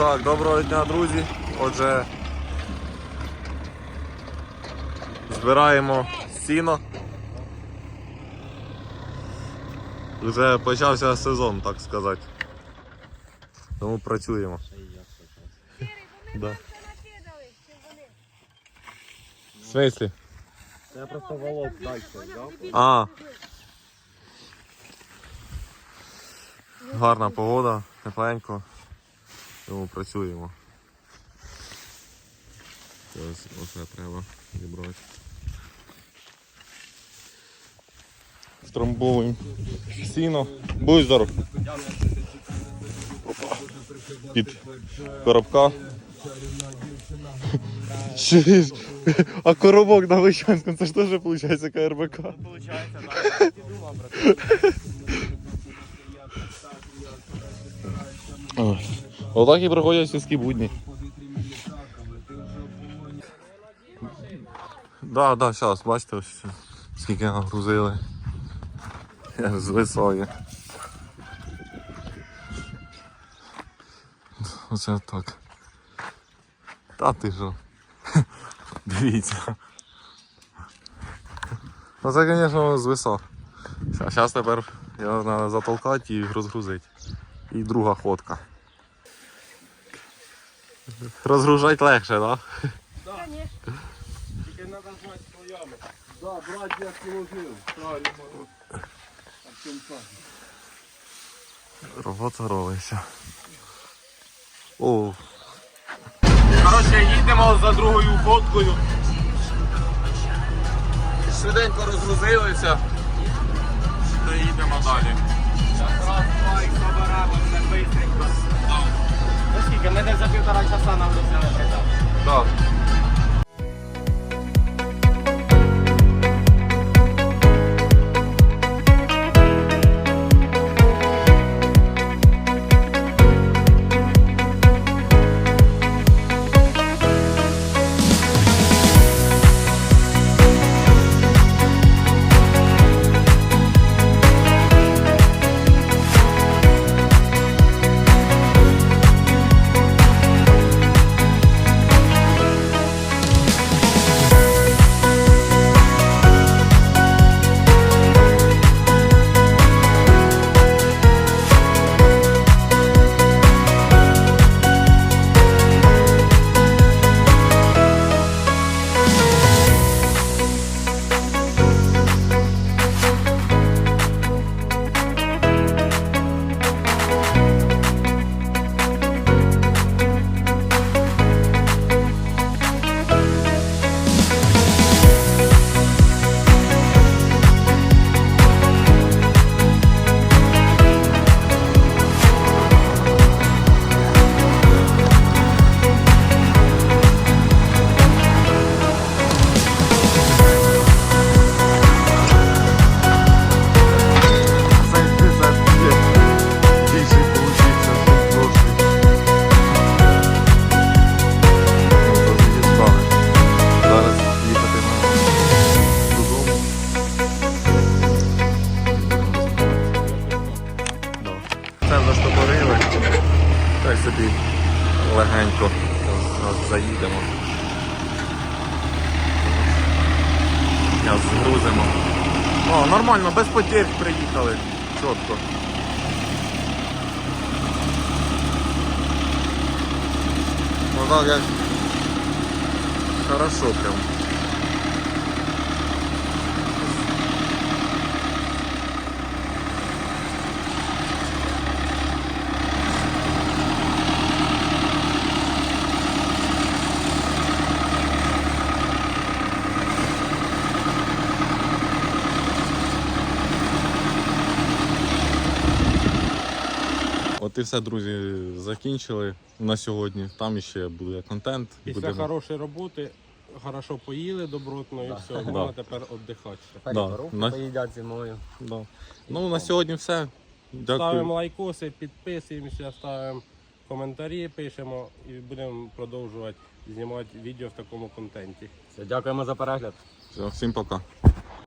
Так, доброго дня, друзі. Отже, збираємо сіно. Вже почався сезон, так сказати. Тому працюємо. Бо Да. вони. В смислі? Я просто волок далі. А. Гарна погода, тепленько. Тому працюємо. Ось оце треба зібрати. Стромбовуємо сіно. Будь здоров. Опа. Під коробка. А коробок на Вищанську, це ж теж виходить КРБК. Ой. Отак і проходять сільські будні. Да, да, зараз, бачите, скільки нагрузили. Я звисає. Оце так. Та ти що? Дивіться. Ну це, звісно, звисав. Зараз тепер його треба затолкати і розгрузити. І друга ходка. Розгружати легше, так? Да? Конечно. Тільки треба знати своями. Да, брать я положив. Правильно. А в? Робота робиться. О. Коротше, їдемо за другою ходкою. Швиденько розгрузилися. Та їдемо далі. Якраз байк заберемо, все бистренько. Десь за півтора часа на вулиці не прийдемо. Так. Собі легенько заїдемо. Зараз згрузимо. О, нормально, без потерь приїхали. Чітко. Ну так як хорошо прям. І все, друзі, закінчили на сьогодні. Там ще буде контент. Після Будемо- хорошої роботи хорошо поїли добротно і все, можна тепер віддихати. Тепер Да, на- поїдять зимою. Да. Ну, на сьогодні все. Дякую. Ставимо лайкоси, підписуємося, ставимо коментарі, пишемо і будемо продовжувати знімати відео в такому контенті. Все, дякуємо за перегляд. Все, всім пока.